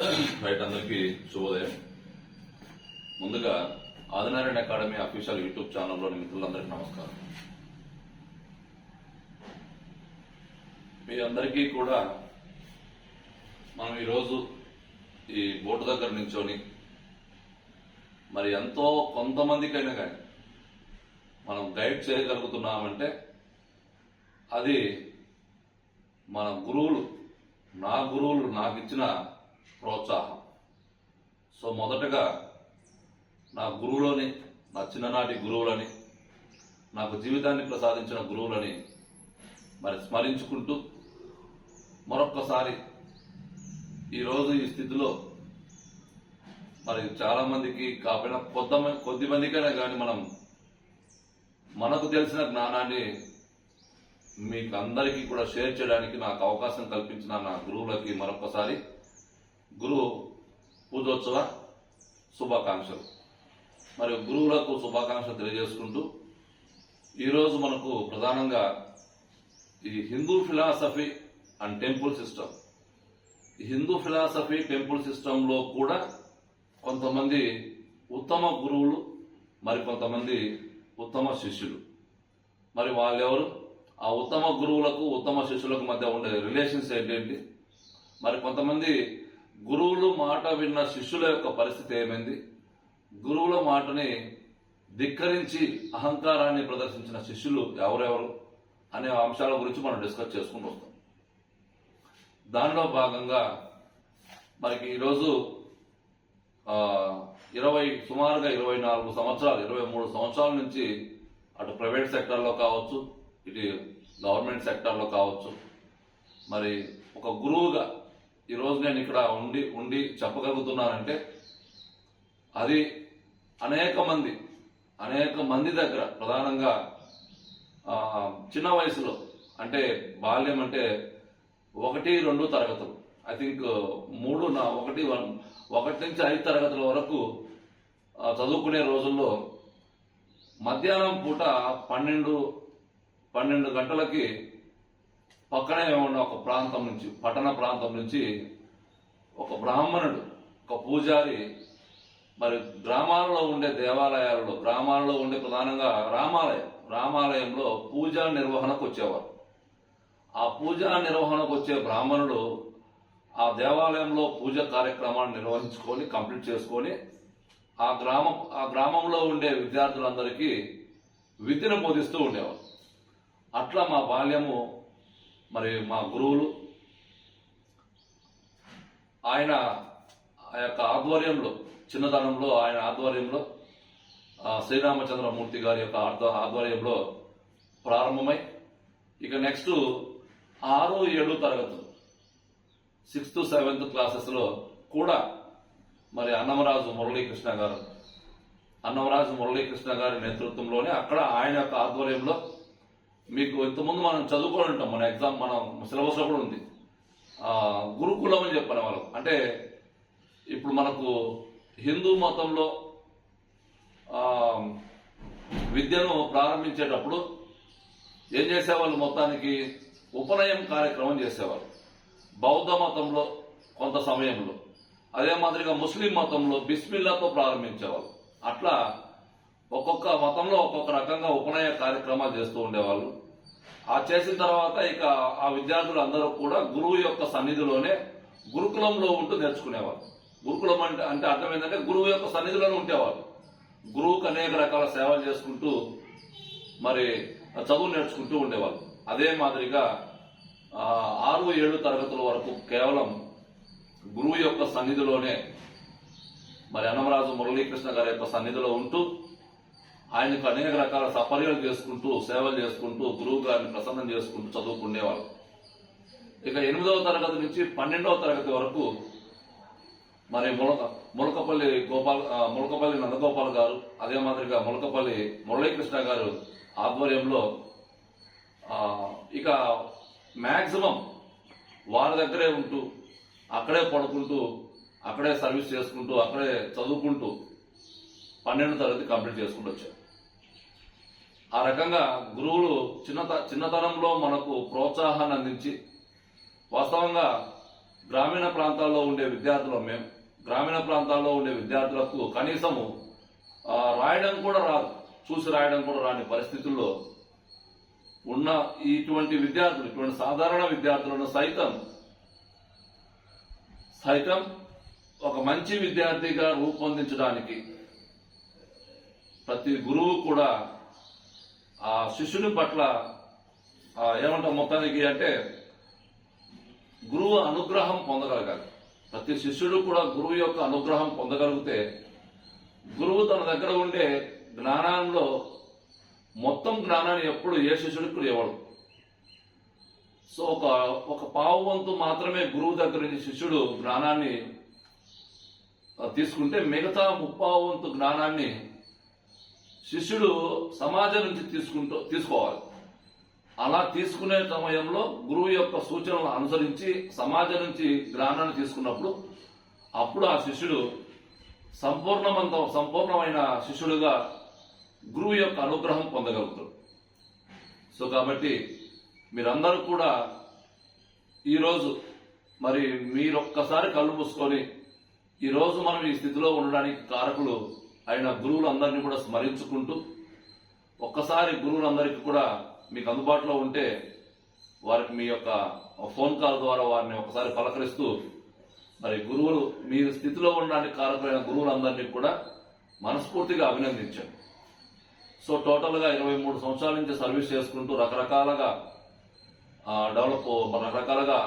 Right అందరికీ శుభోదయం. ముందుగా ఆదినారాయణ అకాడమీ అఫీషియల్ యూట్యూబ్ ఛానల్లోని మిత్రులందరికీ నమస్కారం. మీ అందరికీ కూడా మనం ఈరోజు ఈ బోర్డు దగ్గర నించొని మరి ఎంతో కొంతమందికైనా కానీ మనం గైడ్ చేయగలుగుతున్నామంటే అది మన గురువులు నా గురువులు నాకు ఇచ్చిన ప్రోత్సాహం. సో మొదటగా నా గురువులని నా చిన్ననాటి గురువులని నాకు జీవితాన్ని ప్రసాదించిన గురువులని మరి స్మరించుకుంటూ మరొక్కసారి ఈరోజు ఈ స్థితిలో మరి చాలామందికి కాకపోయినా కొద్ది కొద్ది మందికైనా కానీ మనం మనకు తెలిసిన జ్ఞానాన్ని మీకు అందరికీ కూడా షేర్ చేయడానికి నాకు అవకాశం కల్పించిన నా గురువులకి మరొకసారి గురు పూజోత్సవ శుభాకాంక్షలు. మరి గురువులకు శుభాకాంక్షలు తెలియజేసుకుంటూ ఈరోజు మనకు ప్రధానంగా ఈ Hindu philosophy and temple system. ఈ హిందూ ఫిలాసఫీ టెంపుల్ సిస్టంలో కూడా కొంతమంది ఉత్తమ గురువులు మరి కొంతమంది ఉత్తమ శిష్యులు. మరి వాళ్ళెవరు? ఆ ఉత్తమ గురువులకు ఉత్తమ శిష్యులకు మధ్య ఉండే రిలేషన్స్ ఏంటి? మరి కొంతమంది మాట విన్న శిష్యుల యొక్క పరిస్థితి ఏమైంది? గురువుల మాటని ధిక్కరించి అహంకారాన్ని ప్రదర్శించిన శిష్యులు ఎవరెవరు అనే అంశాల గురించి మనం డిస్కస్ చేసుకుంటూ వస్తాం. దానిలో భాగంగా మనకి ఈరోజు ఇరవై సుమారుగా ఇరవై నాలుగు సంవత్సరాలు ఇరవై మూడు సంవత్సరాల నుంచి అటు ప్రైవేట్ సెక్టార్లో కావచ్చు ఇటు గవర్నమెంట్ సెక్టార్లో కావచ్చు మరి ఒక గురువుగా ఈరోజు నేను ఇక్కడ ఉండి ఉండి చెప్పగలుగుతున్నానంటే అది అనేక మంది అనేక మంది దగ్గర ప్రధానంగా చిన్న వయసులో అంటే బాల్యం అంటే ఒకటి రెండు తరగతులు. ఐ థింక్ మూడు నా ఒకటి వన్- ఒకటి నుంచి ఐదు తరగతుల వరకు చదువుకునే రోజుల్లో మధ్యాహ్నం పూట పన్నెండు పన్నెండు గంటలకి పక్కనే ఉన్న ఒక ప్రాంతం నుంచి పట్టణ ప్రాంతం నుంచి ఒక బ్రాహ్మణుడు ఒక పూజారి మరి గ్రామాలలో ఉండే దేవాలయాలలో గ్రామాలలో ఉండే ప్రధానంగా రామాలయం రామాలయంలో పూజా నిర్వహణకు వచ్చేవారు. ఆ పూజా నిర్వహణకు వచ్చే బ్రాహ్మణుడు ఆ దేవాలయంలో పూజ కార్యక్రమాన్ని నిర్వహించుకొని కంప్లీట్ చేసుకొని ఆ గ్రామం ఆ గ్రామంలో ఉండే విద్యార్థులందరికీ విద్యను బోధిస్తూ ఉండేవారు. అట్లా మా బాల్యము మరి మా గురువులు ఆయన ఆ యొక్క ఆధ్వర్యంలో చిన్నతనంలో ఆయన ఆధ్వర్యంలో ఆ, శ్రీరామచంద్రమూర్తి గారి యొక్క ఆధ్వ- ఆధ్వర్యంలో ప్రారంభమై ఇక నెక్స్ట్ ఆరు ఏడు తరగతులు సిక్స్త్ సెవెంత్ క్లాసెస్లో కూడా మరి అన్నమరాజు మురళీకృష్ణ గారు అన్నమరాజు మురళీకృష్ణ గారి నేతృత్వంలోనే అక్కడ ఆయన యొక్క ఆధ్వర్యంలో మీకు ఇంతకుముందు మనం చదువుకొని ఉంటాం. మన ఎగ్జామ్ మనం సిలబస్ కూడా ఉంది. గురుకులం అని చెప్పాను వాళ్ళు అంటే ఇప్పుడు మనకు హిందూ మతంలో విద్యను ప్రారంభించేటప్పుడు ఏం చేసేవాళ్ళు? మొత్తానికి ఉపనయం కార్యక్రమం చేసేవారు. బౌద్ధ మతంలో కొంత సమయంలో. అదే మాదిరిగా ముస్లిం మతంలో బిస్మిల్లాతో ప్రారంభించేవాళ్ళు. అట్లా ఒక్కొక్క మతంలో ఒక్కొక్క రకంగా ఉపనయ కార్యక్రమాలు చేస్తూ ఉండేవాళ్ళు. ఆ చేసిన తర్వాత ఇక ఆ విద్యార్థులు అందరూ కూడా గురువు యొక్క సన్నిధిలోనే గురుకులంలో ఉంటూ నేర్చుకునేవారు గురుకులం అంటే అంటే అర్థం ఏంటంటే గురువు యొక్క సన్నిధిలోనే ఉండేవారు గురువుకు అనేక రకాల సేవలు చేసుకుంటూ మరి చదువు నేర్చుకుంటూ ఉండేవాళ్ళు. అదే మాదిరిగా ఆరు ఏడు తరగతుల వరకు కేవలం గురువు యొక్క సన్నిధిలోనే మరి అన్నమరాజు మురళీకృష్ణ గారి యొక్క సన్నిధిలో ఉంటూ ఆయనకు అనేక రకాల సపర్యలు చేసుకుంటూ సేవలు చేసుకుంటూ గురువు గారిని ప్రసన్నం చేసుకుంటూ చదువుకునేవారు. ఇక ఎనిమిదవ తరగతి నుంచి పన్నెండవ తరగతి వరకు మరి ములక ములకపల్లి గోపాల్ ములకపల్లి నందగోపాల్ గారు అదే మాదిరిగా ములకపల్లి మురళీకృష్ణ గారు ఆధ్వర్యంలో ఇక మ్యాక్సిమం వారి దగ్గరే ఉంటూ అక్కడే పడుకుంటూ అక్కడే సర్వీస్ చేసుకుంటూ అక్కడే చదువుకుంటూ పన్నెండు తరగతి కంప్లీట్ చేసుకుంటూ వచ్చారు. ఆ రకంగా గురువులు చిన్నత చిన్నతనంలో మనకు ప్రోత్సాహాన్ని అందించి వాస్తవంగా గ్రామీణ ప్రాంతాల్లో ఉండే విద్యార్థులం మేము గ్రామీణ ప్రాంతాల్లో ఉండే విద్యార్థులకు కనీసము రాయడం కూడా రాదు. చూసి రాయడం కూడా రాని పరిస్థితుల్లో ఉన్న ఇటువంటి విద్యార్థులు ఇటువంటి సాధారణ విద్యార్థులను సైతం సైతం ఒక మంచి విద్యార్థిగా రూపొందించడానికి ప్రతి గురువు కూడా ఆ శిష్యుని పట్ల ఏమంటాం మొత్తానికి అంటే గురువు అనుగ్రహం పొందగలగాలి. ప్రతి శిష్యుడు కూడా గురువు యొక్క అనుగ్రహం పొందగలిగితే గురువు తన దగ్గర ఉండే జ్ఞానంలో మొత్తం జ్ఞానాన్ని ఎప్పుడు ఏ శిష్యుడికి కూడా ఇవ్వడు. సో ఒక ఒక పావు వంతు మాత్రమే గురువు దగ్గర నుంచి శిష్యుడు జ్ఞానాన్ని తీసుకుంటే మిగతా ముప్పావు వంతు జ్ఞానాన్ని శిష్యుడు సమాజం నుంచి తీసుకుంటూ తీసుకోవాలి. అలా తీసుకునే సమయంలో గురువు యొక్క సూచనలను అనుసరించి సమాజం నుంచి జ్ఞానాన్ని తీసుకున్నప్పుడు అప్పుడు ఆ శిష్యుడు సంపూర్ణమంత సంపూర్ణమైన శిష్యుడుగా గురువు యొక్క అనుగ్రహం పొందగలుగుతాడు. సో కాబట్టి మీరందరూ కూడా ఈరోజు మరి మీరొక్కసారి కళ్ళు మూసుకొని ఈరోజు మనం ఈ స్థితిలో ఉండడానికి కారకులు ఆయన గురువులందరినీ కూడా స్మరించుకుంటూ ఒక్కసారి గురువులందరికీ కూడా మీకు అందుబాటులో ఉంటే వారికి మీ యొక్క ఫోన్ కాల్ ద్వారా వారిని ఒకసారి పలకరిస్తూ మరి గురువులు మీ స్థితిలో ఉండడానికి కారకులైన గురువులందరినీ కూడా మనస్ఫూర్తిగా అభినందించాను సో టోటల్గా ఇరవై మూడు సంవత్సరాల నుంచి సర్వీస్ చేసుకుంటూ రకరకాలుగా డెవలప్ రకరకాలుగా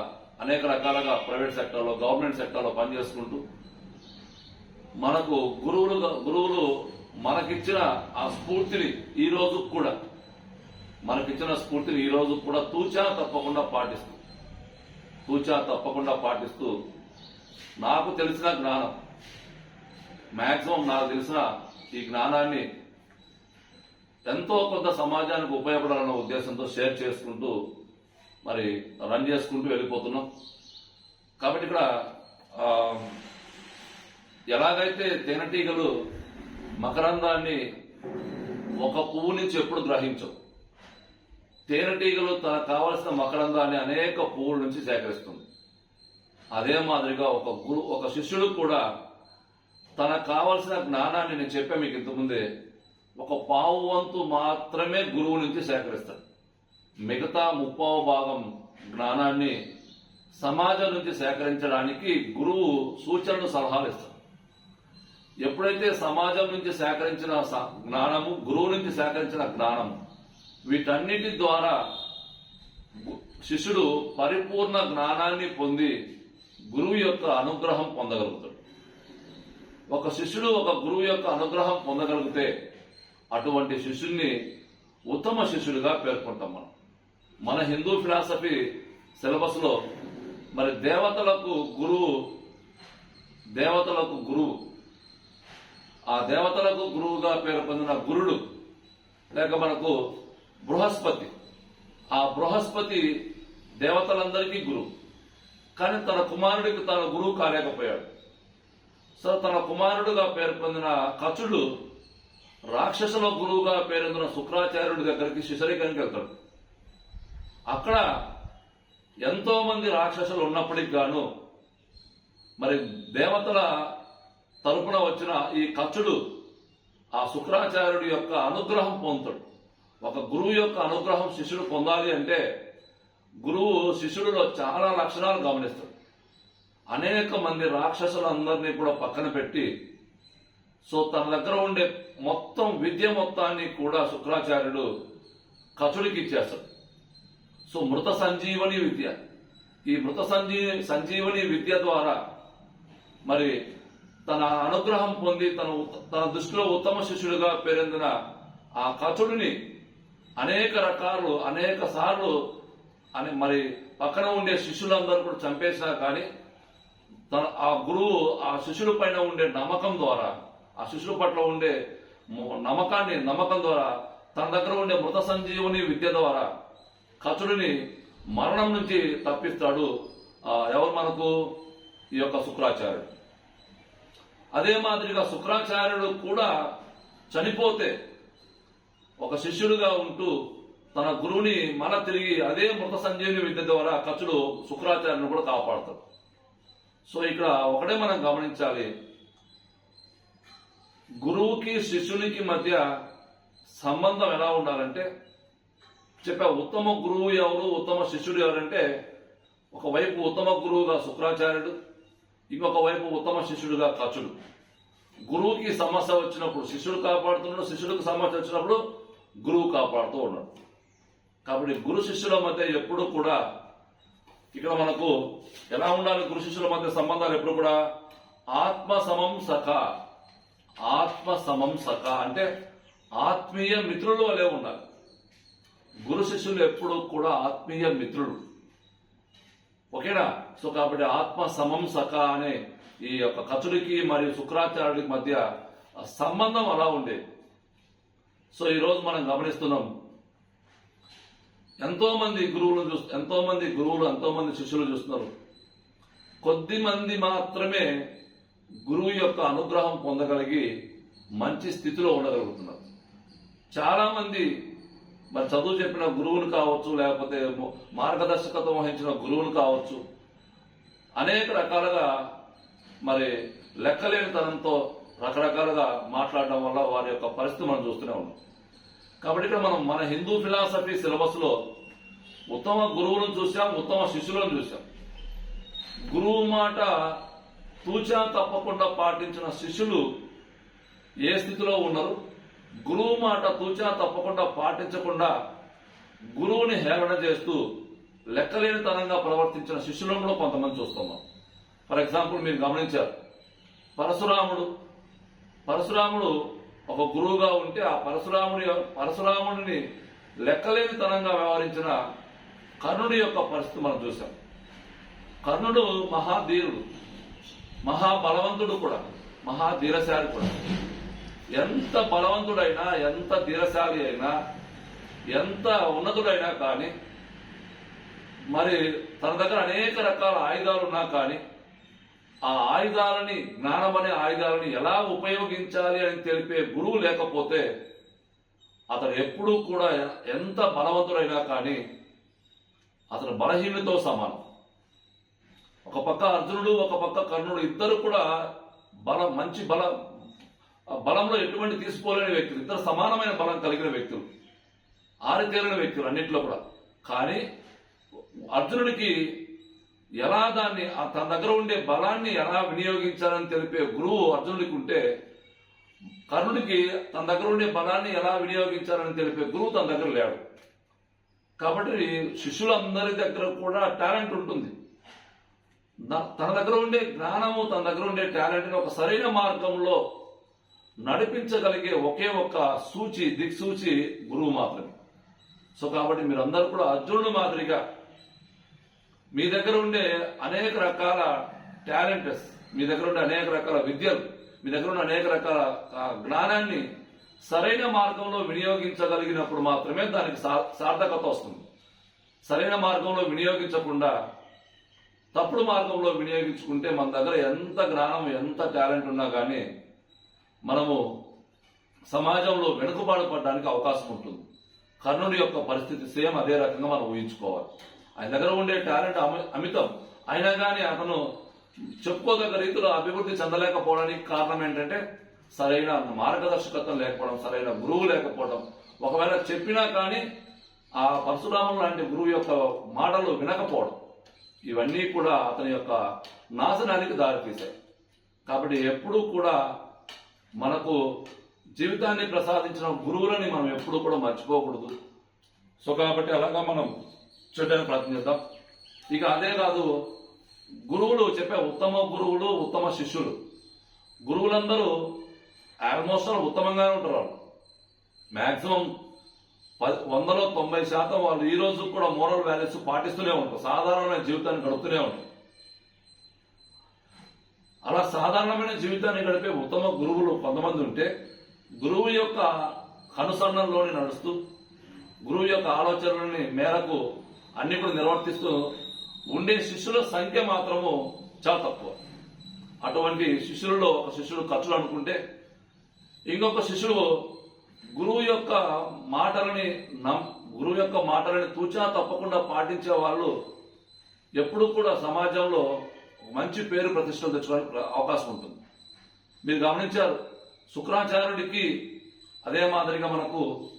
అనేక రకాలుగా ప్రైవేట్ సెక్టర్లో గవర్నమెంట్ సెక్టర్లో పనిచేసుకుంటూ మనకు గురువులు గురువులు మనకిచ్చిన ఆ స్ఫూర్తిని ఈ రోజు కూడా మనకిచ్చిన స్ఫూర్తిని ఈ రోజు కూడా తూచా తప్పకుండా పాటిస్తూ తూచా తప్పకుండా పాటిస్తూ నాకు తెలిసిన జ్ఞానం మాక్సిమం నాకు తెలిసిన ఈ జ్ఞానాన్ని ఎంతో కొంత సమాజానికి ఉపయోగపడాలన్న ఉద్దేశంతో షేర్ చేసుకుంటూ మరి రన్ చేసుకుంటూ వెళ్ళిపోతున్నాం. కాబట్టి ఇక్కడ ఎలాగైతే తేనెటీగలు మకరందాన్ని ఒక పువ్వు నుంచి ఎప్పుడు గ్రహించవు? తేనెటీగలు తనకు కావలసిన మకరందాన్ని అనేక పువ్వుల నుంచి సేకరిస్తుంది. అదే మాదిరిగా ఒక గురు ఒక శిష్యుడు కూడా తనకు కావలసిన జ్ఞానాన్ని నేను చెప్పా మీకు ఇంతకుముందే ఒక పావు వంతు మాత్రమే గురువు నుంచి సేకరిస్తాడు. మిగతా ముప్పావు భాగం జ్ఞానాన్ని సమాజం నుంచి సేకరించడానికి గురువు సూచనలు సలహాలు ఇస్తాడు. ఎప్పుడైతే సమాజం నుంచి సేకరించిన స- జ్ఞానము గురువు నుంచి సేకరించిన జ్ఞానము వీటన్నిటి ద్వారా శిష్యుడు పరిపూర్ణ జ్ఞానాన్ని పొంది గురువు యొక్క అనుగ్రహం పొందగలుగుతాడు. ఒక శిష్యుడు ఒక గురువు యొక్క అనుగ్రహం పొందగలిగితే అటువంటి శిష్యుడిని ఉత్తమ శిష్యుడిగా పేర్కొంటాం మనం. మన హిందూ ఫిలాసఫీ సిలబస్లో మరి దేవతలకు గురువు దేవతలకు గురువు ఆ దేవతలకు గురువుగా పేరు పొందిన గురుడు లేక మనకు బృహస్పతి. ఆ బృహస్పతి దేవతలందరికీ గురువు. కానీ తన కుమారుడికి తన గురువు కాలేకపోయాడు. సో తన కుమారుడుగా పేరు పొందిన కచుడు రాక్షసుల గురువుగా పేరొందిన శుక్రాచార్యుడి దగ్గరికి శిశరీకానికి వెళ్తాడు. అక్కడ ఎంతో మంది రాక్షసులు ఉన్నప్పటికి గాను మరి దేవతల తరపున వచ్చిన ఈ కచుడు ఆ శుక్రాచార్యుడి యొక్క అనుగ్రహం పొందుతాడు. ఒక గురువు యొక్క అనుగ్రహం శిష్యుడు పొందాలి అంటే గురువు శిష్యుడిలో చాలా లక్షణాలు గమనిస్తాడు. అనేక మంది రాక్షసులందరినీ కూడా పక్కన పెట్టి సో తన దగ్గర ఉండే మొత్తం విద్య మొత్తాన్ని కూడా శుక్రాచార్యుడు కచుడికి ఇచ్చేస్తాడు. సో మృత సంజీవని విద్య. ఈ మృత సంజీవి సంజీవని విద్య ద్వారా మరి తన అనుగ్రహం పొంది తన తన దృష్టిలో ఉత్తమ శిష్యుడిగా పేరొందిన ఆ కచుడిని అనేక రకాలు అనేక సార్లు అని మరి పక్కన ఉండే శిష్యులందరూ కూడా చంపేసినా కానీ తన ఆ గురువు ఆ శిష్యుల పైన ఉండే నమ్మకం ద్వారా ఆ శిష్యుల పట్ల ఉండే నమ్మకాన్ని నమ్మకం ద్వారా తన దగ్గర ఉండే మృత సంజీవుని విద్య ద్వారా కచుడిని మరణం నుంచి తప్పిస్తాడు ఎవరు మనకు? ఈ యొక్క శుక్రాచార్యుడు. అదే మాదిరిగా శుక్రాచార్యుడు కూడా చనిపోతే ఒక శిష్యుడిగా ఉంటూ తన గురువుని మన తిరిగి అదే మృత సంజీవిని విద్య ద్వారా కచుడు శుక్రాచార్యుని కూడా కాపాడతాడు. సో ఇక్కడ ఒకటే మనం గమనించాలి. గురువుకి శిష్యునికి మధ్య సంబంధం ఎలా ఉండాలంటే చెప్పా ఉత్తమ గురువు ఎవరు ఉత్తమ శిష్యుడు ఎవరంటే ఒకవైపు ఉత్తమ గురువుగా శుక్రాచార్యుడు ఇంకొక వైపు ఉత్తమ శిష్యుడుగా ఖర్చులు గురువుకి సమస్య వచ్చినప్పుడు శిష్యుడు కాపాడుతున్నాడు శిష్యుడికి సమస్య వచ్చినప్పుడు గురువు కాపాడుతూ ఉన్నాడు. కాబట్టి గురు శిష్యుల మధ్య ఎప్పుడు కూడా ఇక్కడ మనకు ఎలా ఉండాలి గురు శిష్యుల మధ్య సంబంధాలు ఎప్పుడు కూడా? ఆత్మ సమం సఖ. ఆత్మ సమం సఖ అంటే ఆత్మీయ మిత్రులు వలె ఉండాలి. గురు శిష్యులు ఎప్పుడు కూడా ఆత్మీయ మిత్రులు. ఓకేనా సో కాబట్టి ఆత్మ సమం సఖ అనే ఈ యొక్క కచుడికి మరియు శుక్రాచార్యుడికి మధ్య సంబంధం అలా ఉండేది. సో ఈరోజు మనం గమనిస్తున్నాం ఎంతో మంది గురువులు చూస్తు ఎంతో మంది గురువులు ఎంతో మంది శిష్యులు చూస్తున్నారు. కొద్ది మంది మాత్రమే గురువు యొక్క అనుగ్రహం పొందగలిగి మంచి స్థితిలో ఉండగలుగుతున్నారు. చాలా మంది మరి చదువు చెప్పిన గురువులు కావచ్చు లేకపోతే మార్గదర్శకత్వం వహించిన గురువులు కావచ్చు అనేక రకాలుగా మరి లెక్కలేనితనంతో రకరకాలుగా మాట్లాడడం వల్ల వారి యొక్క పరిస్థితి మనం చూస్తూనే ఉన్నాం. కాబట్టి ఇక్కడ మనం మన హిందూ ఫిలాసఫీ సిలబస్లో ఉత్తమ గురువులను చూసాం ఉత్తమ శిష్యులను చూసాం గురువు మాట తూచా తప్పకుండా పాటించిన శిష్యులు ఏ స్థితిలో ఉన్నారు? గురువు మాట తూచా తప్పకుండా పాటించకుండా గురువుని హేళన చేస్తూ లెక్కలేనితనంగా ప్రవర్తించిన శిష్యులను కూడా కొంతమంది చూస్తున్నాం. ఫర్ ఎగ్జాంపుల్ మీరు గమనించారు. పరశురాముడు. పరశురాముడు ఒక గురువుగా ఉంటే ఆ పరశురాముడి పరశురాముడిని లెక్కలేనితనంగా వ్యవహరించిన కర్ణుడి యొక్క పరిస్థితి మనం చూసాం కర్ణుడు మహాధీరుడు. మహాబలవంతుడు కూడా. మహాధీరశాలి కూడా. ఎంత బలవంతుడైనా ఎంత ధీరశాలి అయినా ఎంత ఉన్నతుడైనా కానీ మరి తన దగ్గర అనేక రకాల ఆయుధాలు ఉన్నా కానీ ఆ ఆయుధాలని జ్ఞానం అనే ఆయుధాలని ఎలా ఉపయోగించాలి అని తెలిపే గురువు లేకపోతే అతను ఎప్పుడూ కూడా ఎంత బలవంతుడైనా కానీ అతను బలహీనుతో సమానం. ఒక పక్క అర్జునుడు ఒక పక్క కర్ణుడు ఇద్దరు కూడా బలం మంచి బల బలంలో ఎటువంటి తీసుకోలేని వ్యక్తులు ఇద్దరు సమానమైన బలం కలిగిన వ్యక్తులు ఆరితేరిన వ్యక్తులు అన్నింటిలో కూడా. కానీ అర్జునుడికి ఎలా దాన్ని ఆ తన దగ్గర ఉండే బలాన్ని ఎలా వినియోగించాలని తెలిపే గురువు అర్జునుడికి ఉంటే కర్ణుడికి తన దగ్గర ఉండే బలాన్ని ఎలా వినియోగించాలని తెలిపే గురువు తన దగ్గర లేడు. కాబట్టి శిష్యులందరి దగ్గర కూడా టాలెంట్ ఉంటుంది. తన దగ్గర ఉండే జ్ఞానము తన దగ్గర ఉండే టాలెంట్ని ఒక సరైన మార్గంలో నడిపించగలిగే ఒకే ఒక్క సూచి దిక్సూచి గురువు మాత్రమే. సో కాబట్టి మీరందరూ కూడా అర్జునుడు మాదిరిగా మీ దగ్గర ఉండే అనేక రకాల టాలెంట్స్ మీ దగ్గర ఉండే అనేక రకాల విద్యలు మీ దగ్గర ఉండే అనేక రకాల జ్ఞానాన్ని సరైన మార్గంలో వినియోగించగలిగినప్పుడు మాత్రమే దానికి సార్థకత వస్తుంది. సరైన మార్గంలో వినియోగించకుండా తప్పుడు మార్గంలో వినియోగించుకుంటే మన దగ్గర ఎంత జ్ఞానం ఎంత టాలెంట్ ఉన్నా కానీ మనము సమాజంలో వెనుకబాటు పడడానికి అవకాశం ఉంటుంది. కర్ణుడి యొక్క పరిస్థితి సేమ్ అదే రకంగా మనం ఊహించుకోవాలి. ఆయన దగ్గర ఉండే టాలెంట్ అమి- అమితం. అయినా కానీ అతను చెప్పుకోదగ్గ రీతిలో అభివృద్ధి చెందలేకపోవడానికి కారణం ఏంటంటే సరైన మార్గదర్శకత్వం లేకపోవడం సరైన గురువు లేకపోవడం. ఒకవేళ చెప్పినా కానీ ఆ పరశురాములు లాంటి గురువు యొక్క మాటలు వినకపోవడం. ఇవన్నీ కూడా అతని యొక్క నాశనానికి దారితీశాయి. కాబట్టి ఎప్పుడూ కూడా మనకు జీవితాన్ని ప్రసాదించిన గురువులని మనం ఎప్పుడూ కూడా మర్చిపోకూడదు. సో కాబట్టి అలాగా మనం చూడడానికి ప్రయత్నం చేద్దాం. ఇక అదే కాదు గురువులు చెప్పే ఉత్తమ గురువులు ఉత్తమ శిష్యులు. గురువులందరూ ఆల్మోస్ట్ ఆల్ ఉత్తమంగానే ఉంటారు వాళ్ళు. మ్యాక్సిమం పది వందలో తొంభై శాతం వాళ్ళు ఈ రోజు కూడా మోరల్ వాల్యూస్ పాటిస్తూనే ఉంటారు. సాధారణమైన జీవితాన్ని గడుపుతూనే ఉంటారు. అలా సాధారణమైన జీవితాన్ని గడిపే ఉత్తమ గురువులు కొంతమంది ఉంటే గురువు యొక్క అనుసరణలోని నడుస్తూ గురువు యొక్క ఆలోచనలని మేరకు అన్ని కూడా నిర్వర్తిస్తూ ఉండే శిష్యుల సంఖ్య మాత్రము చాలా తక్కువ. అటువంటి శిష్యులలో ఒక శిష్యుడు ఖర్చులు అనుకుంటే ఇంకొక శిష్యుడు గురువు యొక్క మాటలని నమ్ గురువు యొక్క మాటలని తూచా తప్పకుండా పాటించే వాళ్ళు ఎప్పుడు కూడా సమాజంలో మంచి పేరు ప్రతిష్టలు తెచ్చుకోవడానికి అవకాశం ఉంటుంది. మీరు గమనించారు శుక్రాచార్యుడికి అదే మాదిరిగా మనకు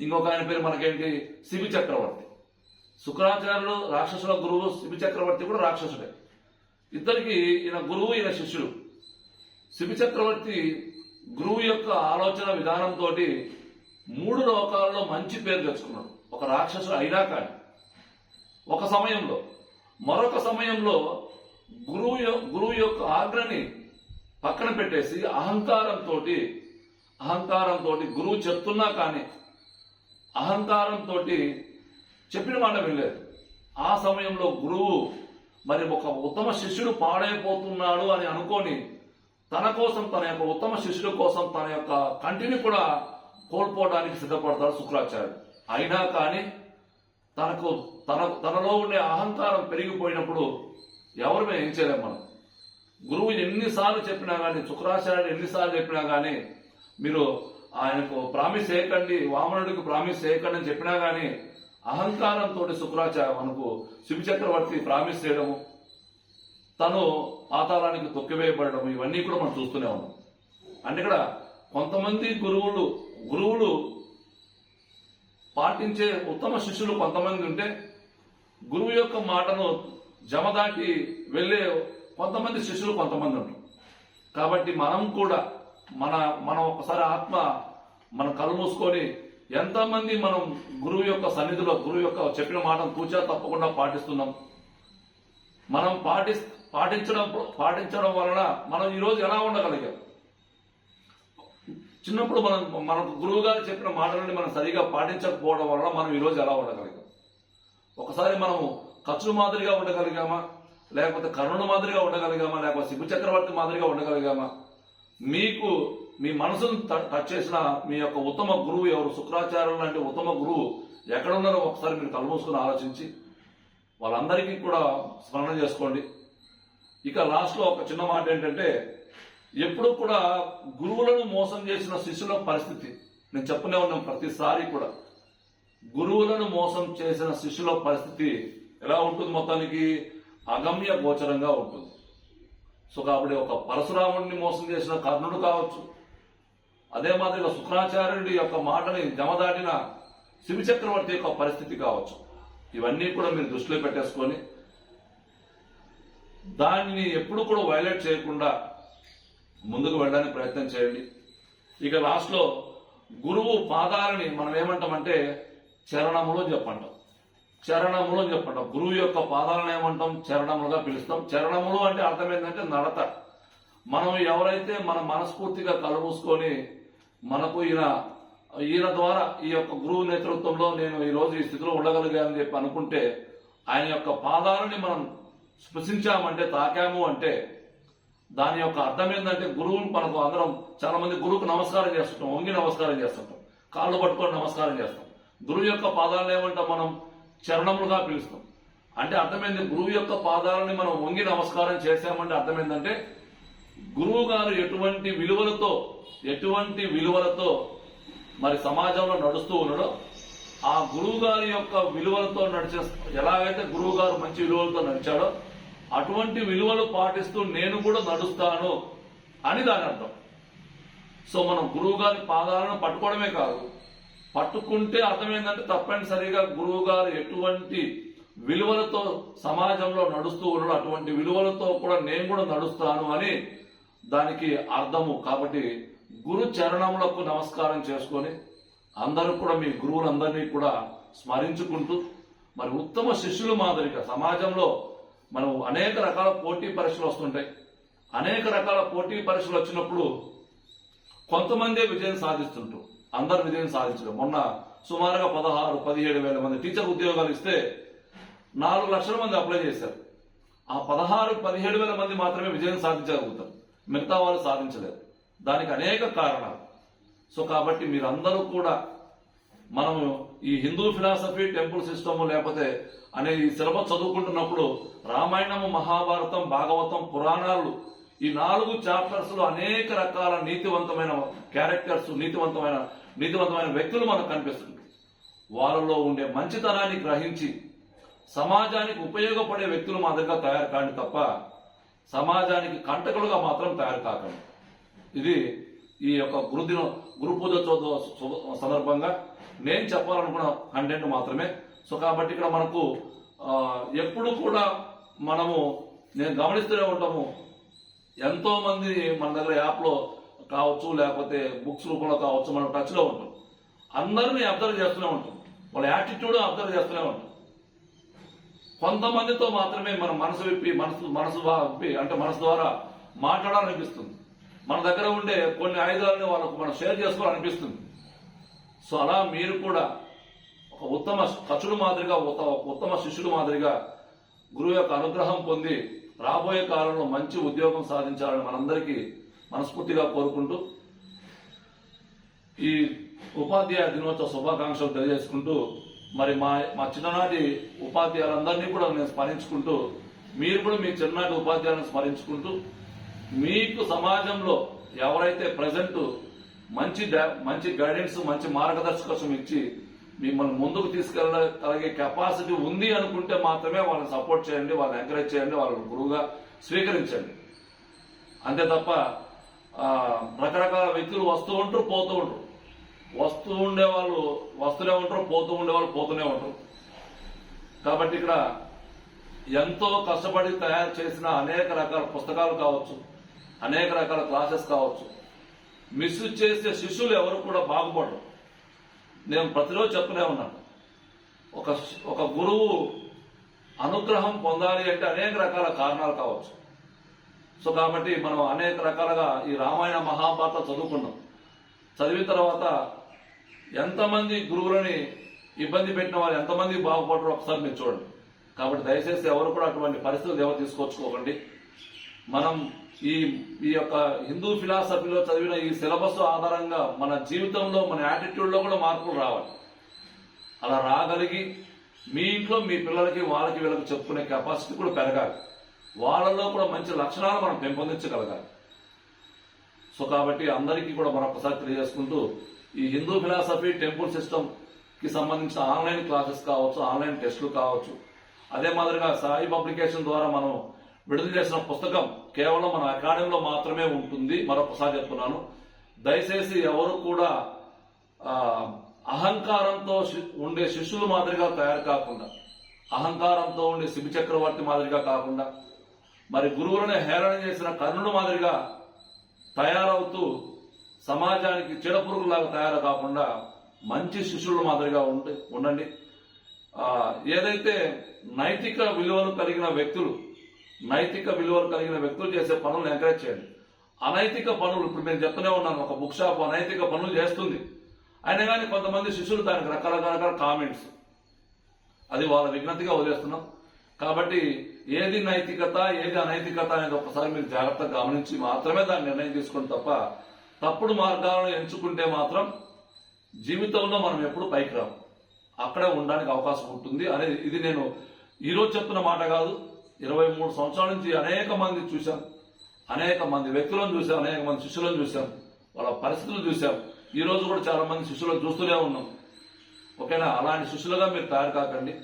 ఇంకొక ఆయన పేరు మనకేంటి? శిబి చక్రవర్తి. శుక్రాచార్యుడు రాక్షసుల గురువు శిబి చక్రవర్తి కూడా రాక్షసుడే. ఇద్దరికి ఈయన గురువు ఈయన శిష్యుడు. శిబి చక్రవర్తి గురువు యొక్క ఆలోచన విధానంతో మూడు లోకాలలో మంచి పేరు తెచ్చుకున్నాడు. ఒక రాక్షసుడు అయినా కానీ. ఒక సమయంలో మరొక సమయంలో గురువు గురువు యొక్క ఆజ్ఞని పక్కన పెట్టేసి అహంకారంతో అహంకారంతో గురువు చెప్తున్నా కానీ అహంకారంతో చెప్పిన మాట వినలేదు. ఆ సమయంలో గురువు మరి ఒక ఉత్తమ శిష్యుడు పాడైపోతున్నాడు అని అనుకొని తన కోసం తన యొక్క ఉత్తమ శిష్యుడు కోసం తన యొక్క కంటిని కూడా కోల్పోవడానికి సిద్ధపడతాడు శుక్రాచార్యుడు అయినా కానీ తనకు తన తనలో ఉండే అహంకారం పెరిగిపోయినప్పుడు ఎవరు మేము ఏం చేయలేం మనం. గురువు ఎన్నిసార్లు చెప్పినా కానీ శుక్రాచార్యుడు ఎన్నిసార్లు చెప్పినా కానీ మీరు ఆయనకు ప్రామిస్ చేయకండి వామనుడికి ప్రామిస్ చేయకండి అని చెప్పినా కానీ అహంకారంతో శుక్రాచార్య మనకు శివ చక్రవర్తి ప్రామిస్ చేయడము తను పాతాళానికి తొక్కివేయబడడం ఇవన్నీ కూడా మనం చూస్తూనే ఉన్నాం. అంటే ఇక్కడ కొంతమంది గురువులు గురువులు పాటించే ఉత్తమ శిష్యులు కొంతమంది ఉంటే గురువు యొక్క మాటను జమదాటి వెళ్ళే కొంతమంది శిష్యులు కొంతమంది ఉంటారు. కాబట్టి మనం కూడా మన మనం ఒకసారి ఆత్మ మన కళ్ళు మూసుకొని ఎంతమంది మనం గురువు యొక్క సన్నిధిలో గురువు యొక్క చెప్పిన మాటను తూచా తప్పకుండా పాటిస్తున్నాం. మనం పాటి పాటించడం పాటించడం వలన మనం ఈరోజు ఎలా ఉండగలిగాం? చిన్నప్పుడు మనం మన గురువు గారు చెప్పిన మాటలని మనం సరిగా పాటించకపోవడం వలన మనం ఈరోజు ఎలా ఉండగలిగాం? ఒకసారి మనము ఖర్చు మాదిరిగా ఉండగలిగామా? లేకపోతే కరుణ మాదిరిగా ఉండగలిగామా? లేకపోతే శివ చక్రవర్తి మాదిరిగా ఉండగలిగామా? మీకు మీ మనసును టచ్ చేసిన మీ యొక్క ఉత్తమ గురువు ఎవరు? శుక్రాచార్యులు లాంటి ఉత్తమ గురువు ఎక్కడున్నారో ఒకసారి మీరు తలమూసుకుని ఆలోచించి వాళ్ళందరికీ కూడా స్మరణ చేసుకోండి. ఇక లాస్ట్లో ఒక చిన్న మాట ఏంటంటే ఎప్పుడు కూడా గురువులను మోసం చేసిన శిష్యుల పరిస్థితి నేను చెప్పునే ఉన్నాం ప్రతిసారి కూడా గురువులను మోసం చేసిన శిష్యుల పరిస్థితి ఎలా ఉంటుంది మొత్తానికి? అగమ్య గోచరంగా ఉంటుంది. సో కాబట్టి ఒక పరశురాముడిని మోసం చేసిన కర్ణుడు కావచ్చు. అదే మాదిరిగా శుక్రాచార్యుడి యొక్క మాటని జమదాటిన శివ చక్రవర్తి యొక్క పరిస్థితి కావచ్చు. ఇవన్నీ కూడా మీరు దృష్టిలో పెట్టేసుకొని దానిని ఎప్పుడు కూడా వైలేట్ చేయకుండా ముందుకు వెళ్ళడానికి ప్రయత్నం చేయండి. ఇక లాస్ట్లో గురువు పాదాలని మనం ఏమంటామంటే చరణములు చెప్పంటాం చరణములు అని చెప్పంటాం గురువు యొక్క పాదాలను ఏమంటాం? చరణములుగా పిలుస్తాం. చరణములు అంటే అర్థం ఏంటంటే నడత. మనం ఎవరైతే మన మనస్ఫూర్తిగా కలుమూసుకొని మనకు ఈయన ఈయన ద్వారా ఈ యొక్క గురువు నేతృత్వంలో నేను ఈరోజు ఈ స్థితిలో ఉండగలిగానని చెప్పి అనుకుంటే ఆయన యొక్క పాదాలని మనం స్పృశించామంటే తాకాము అంటే దాని యొక్క అర్థం ఏంటంటే గురువుని మనకు అందరం చాలా మంది గురువుకు నమస్కారం చేస్తుంటాం వంగి నమస్కారం చేస్తుంటాం కాళ్ళు పట్టుకొని నమస్కారం చేస్తాం. గురువు యొక్క పాదాలను ఏమంటాం మనం? చరణములుగా పిలుస్తాం. అంటే అర్థమైంది గురువు యొక్క పాదాలని మనం వంగి నమస్కారం చేశామంటే అర్థమైందంటే గురువు గారు ఎటువంటి విలువలతో ఎటువంటి విలువలతో మరి సమాజంలో నడుస్తూ ఉన్నాడో ఆ గురువు గారి యొక్క విలువలతో నడిచే ఎలాగైతే గురువు గారు మంచి విలువలతో నడిచాడో అటువంటి విలువలు పాటిస్తూ నేను కూడా నడుస్తాను అని దాని అర్థం. సో మనం గురువు గారి పాదాలను పట్టుకోవడమే కాదు పట్టుకుంటే అర్థమైందంటే తప్పనిసరిగా గురువు గారు ఎటువంటి విలువలతో సమాజంలో నడుస్తూ ఉన్నాడు అటువంటి విలువలతో కూడా నేను కూడా నడుస్తాను అని దానికి అర్థము. కాబట్టి గురు చరణములకు నమస్కారం చేసుకొని అందరూ కూడా మీ గురువులందరినీ కూడా స్మరించుకుంటూ మరి ఉత్తమ శిష్యులు మాదిరిగా సమాజంలో మనం అనేక రకాల పోటీ పరీక్షలు వస్తుంటాయి. అనేక రకాల పోటీ పరీక్షలు వచ్చినప్పుడు కొంతమందే విజయం సాధిస్తుంటారు అందరు విజయం సాధించడం. మొన్న సుమారుగా పదహారు పదిహేడు వేల మంది టీచర్ ఉద్యోగాలు ఇస్తే నాలుగు లక్షల మంది అప్లై చేశారు. ఆ పదహారు పదిహేడు వేల మంది మాత్రమే విజయం సాధించగలుగుతారు. మిగతా వాళ్ళు సాధించలేరు. దానికి అనేక కారణాలు. సో కాబట్టి మీరందరూ కూడా మనము ఈ హిందూ ఫిలాసఫీ టెంపుల్ సిస్టమ్ లేకపోతే అనే ఈ సిలబస్ చదువుకుంటున్నప్పుడు రామాయణము మహాభారతం భాగవతం పురాణాలు ఈ నాలుగు చాప్టర్స్లో అనేక రకాల నీతివంతమైన క్యారెక్టర్స్ నీతివంతమైన నీతివంతమైన వ్యక్తులు మనకు కనిపిస్తుంది వాళ్ళలో ఉండే మంచితనాన్ని గ్రహించి సమాజానికి ఉపయోగపడే వ్యక్తులు మా దగ్గర తయారు కాండి తప్ప సమాజానికి కంటకులుగా మాత్రం తయారు కాకండి. ఇది ఈ యొక్క గురుదిన గురు పూజ సందర్భంగా నేను చెప్పాలనుకున్న కంటెంట్ మాత్రమే. సో కాబట్టి ఇక్కడ మనకు ఎప్పుడు కూడా మనము నేను గమనిస్తూనే ఉంటాము ఎంతో మంది మన దగ్గర యాప్లో కావచ్చు లేకపోతే బుక్స్ రూపంలో కావచ్చు మనం టచ్లో ఉంటాం. అందరినీ అబ్జర్వ్ చేస్తూనే ఉంటాం. వాళ్ళ యాటిట్యూడ్ అబ్జర్వ్ చేస్తూనే ఉంటాం. కొంతమందితో మాత్రమే మన మనసు విప్పి మనసు మనసు విప్పి అంటే మనసు ద్వారా మాట్లాడాలనిపిస్తుంది. మన దగ్గర ఉండే కొన్ని ఆయుధాలని వాళ్ళకు మనం షేర్ చేసుకోవాలనిపిస్తుంది. సో అలా మీరు కూడా ఒక ఉత్తమ కచుడు మాదిరిగా ఉత్త- ఉత్తమ శిష్యుడు మాదిరిగా గురువు యొక్క అనుగ్రహం పొంది రాబోయే కాలంలో మంచి ఉద్యోగం సాధించాలని మనందరికీ మనస్ఫూర్తిగా కోరుకుంటూ ఈ ఉపాధ్యాయ దినోత్సవ శుభాకాంక్షలు తెలియజేసుకుంటూ మరి మా మా చిన్ననాటి ఉపాధ్యాయులందరినీ కూడా నేను స్మరించుకుంటూ మీరు కూడా మీ చిన్ననాటి ఉపాధ్యాయులను స్మరించుకుంటూ మీకు సమాజంలో ఎవరైతే ప్రజెంట్ మంచి మంచి గైడెన్స్ మంచి మార్గదర్శకత్వం ఇచ్చి మిమ్మల్ని ముందుకు తీసుకెళ్ళగలిగే కెపాసిటీ ఉంది అనుకుంటే మాత్రమే వాళ్ళని సపోర్ట్ చేయండి వాళ్ళని ఎంకరేజ్ చేయండి వాళ్ళని గురువుగా స్వీకరించండి. అంతే తప్ప రకరకాల వ్యక్తులు వస్తూ ఉంటారు పోతూ ఉంటారు. వస్తూ ఉండేవాళ్ళు వస్తూనే ఉంటారు పోతూ ఉండేవాళ్ళు పోతూనే ఉంటారు. కాబట్టి ఇక్కడ ఎంతో కష్టపడి తయారు చేసిన అనేక రకాల పుస్తకాలు కావచ్చు అనేక రకాల క్లాసెస్ కావచ్చు మిస్ చేసే శిష్యులు ఎవరు కూడా బాగుపడరు. నేను ప్రతిరోజు చెప్తూనే ఉన్నాను. ఒక ఒక గురువు అనుగ్రహం పొందాలి అంటే అనేక రకాల కారణాలు కావచ్చు. సో కాబట్టి మనం అనేక రకాలుగా ఈ రామాయణ మహాభారత చదువుకున్నాం. చదివిన తర్వాత ఎంతమంది గురువులని ఇబ్బంది పెట్టిన వాళ్ళు ఎంతమంది బాగుపడరు ఒకసారి మీరు చూడండి. కాబట్టి దయచేసి ఎవరు కూడా అటువంటి పరిస్థితులు ఎవరు తీసుకొచ్చుకోకండి మనం ఈ ఈ యొక్క హిందూ ఫిలాసఫీలో చదివిన ఈ సిలబస్ ఆధారంగా మన జీవితంలో మన యాటిట్యూడ్లో కూడా మార్పులు రావాలి. అలా రాగలిగి మీ ఇంట్లో మీ పిల్లలకి వాళ్ళకి వీళ్ళకి చెప్పుకునే కెపాసిటీ కూడా పెరగాలి. వాళ్ళలో కూడా మంచి లక్షణాలు మనం పెంపొందించగలగాలి. సో కాబట్టి అందరికీ కూడా మరొకసారి తెలియజేసుకుంటూ ఈ హిందూ ఫిలాసఫీ టెంపుల్ సిస్టమ్కి సంబంధించిన ఆన్లైన్ క్లాసెస్ కావచ్చు ఆన్లైన్ టెస్టులు కావచ్చు. అదే మాదిరిగా సాయి పబ్లికేషన్ ద్వారా మనం విడుదల చేసిన పుస్తకం కేవలం మన అకాడమీలో మాత్రమే ఉంటుంది. మరొకసారి చెప్తున్నాను. దయచేసి ఎవరు కూడా అహంకారంతో శి- ఉండే శిష్యులు మాదిరిగా తయారు కాకుండా అహంకారంతో ఉండే శిబి చక్రవర్తి మాదిరిగా కాకుండా మరి గురువులను హేళన చేసిన కర్ణుడు మాదిరిగా తయారవుతూ సమాజానికి చెడపురుగులాగా తయారు కాకుండా మంచి శిష్యుల మాదిరిగా ఉండి ఉండండి. ఏదైతే నైతిక విలువలు కలిగిన వ్యక్తులు నైతిక విలువలు కలిగిన వ్యక్తులు చేసే పనులను ఎంకరేజ్ చేయండి. అనైతిక పనులు ఇప్పుడు నేను చెప్తూనే ఉన్నాను ఒక బుక్ షాప్ అనైతిక పనులు చేస్తుంది. అయినా కానీ కొంతమంది శిష్యులు దానికి రకరకాల కామెంట్స్ అది వాళ్ళ విజ్ఞతగా వదిలేస్తున్నాం. కాబట్టి ఏది నైతికత ఏది అనైతికత అనేది ఒకసారి మీరు జాగ్రత్తగా గమనించి మాత్రమే దాన్ని నిర్ణయం తీసుకుని తప్ప తప్పుడు మార్గాలను ఎంచుకుంటే మాత్రం జీవితంలో మనం ఎప్పుడు పైకి రాము. అక్కడే ఉండడానికి అవకాశం ఉంటుంది అనేది ఇది నేను ఈరోజు చెప్తున్న మాట కాదు. ఇరవై మూడు సంవత్సరాల నుంచి అనేక మంది చూశాం. అనేక మంది వ్యక్తులను చూశాం అనేక మంది శిష్యులను చూశాం. వాళ్ళ పరిస్థితులు చూశాం. ఈ రోజు కూడా చాలా మంది శిష్యులను చూస్తూనే ఉన్నాం. ఓకేనా? అలాంటి శిష్యులుగా మీరు తయారు కాకండి.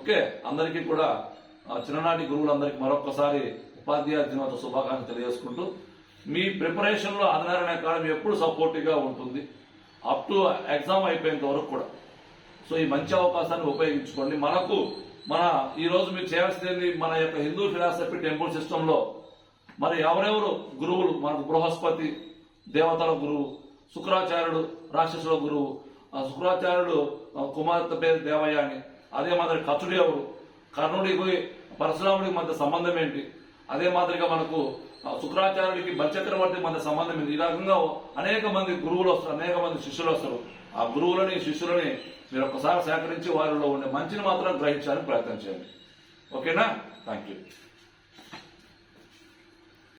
ఓకే? అందరికీ కూడా ఆ, చిన్ననాటి గురువులందరికీ మరొకసారి ఉపాధ్యాయ దినోత్సవ శుభాకాంక్షలు తెలియజేసుకుంటూ మీ ప్రిపరేషన్లో ఆదినారాయణ అకాడమీ ఎప్పుడు సపోర్టివ్గా ఉంటుంది. అప్ టు ఎగ్జామ్ అయిపోయేంత వరకు కూడా. సో ఈ మంచి అవకాశాన్ని ఉపయోగించుకోండి. మనకు మన ఈ రోజు మీరు చేయాల్సింది మన యొక్క హిందూ ఫిలాసఫీ టెంపుల్ సిస్టమ్లో మరి ఎవరెవరు గురువులు? మనకు బృహస్పతి దేవతల గురువు శుక్రాచార్యుడు రాక్షసుల గురువు ఆ శుక్రాచార్యుడు కుమార్తె పేరు దేవయ్య అని. అదే మాదిరి కచుడు ఎవరు? కర్ణుడికి పరశురాముడికి మధ్య సంబంధం ఏంటి? అదే మాదిరిగా మనకు ఆ, శుక్రాచార్యుడికి బలిచక్రవర్తి మధ్య సంబంధం ఏంటి? ఈ రకంగా అనేక మంది గురువులు వస్తారు అనేక మంది శిష్యులు వస్తారు. ఆ గురువులని శిష్యులని మీరు ఒక్కసారి సేకరించి వారిలో ఉండే మంచిని మాత్రం గ్రహించడానికి ప్రయత్నం చేయండి. ఓకేనా? Thank you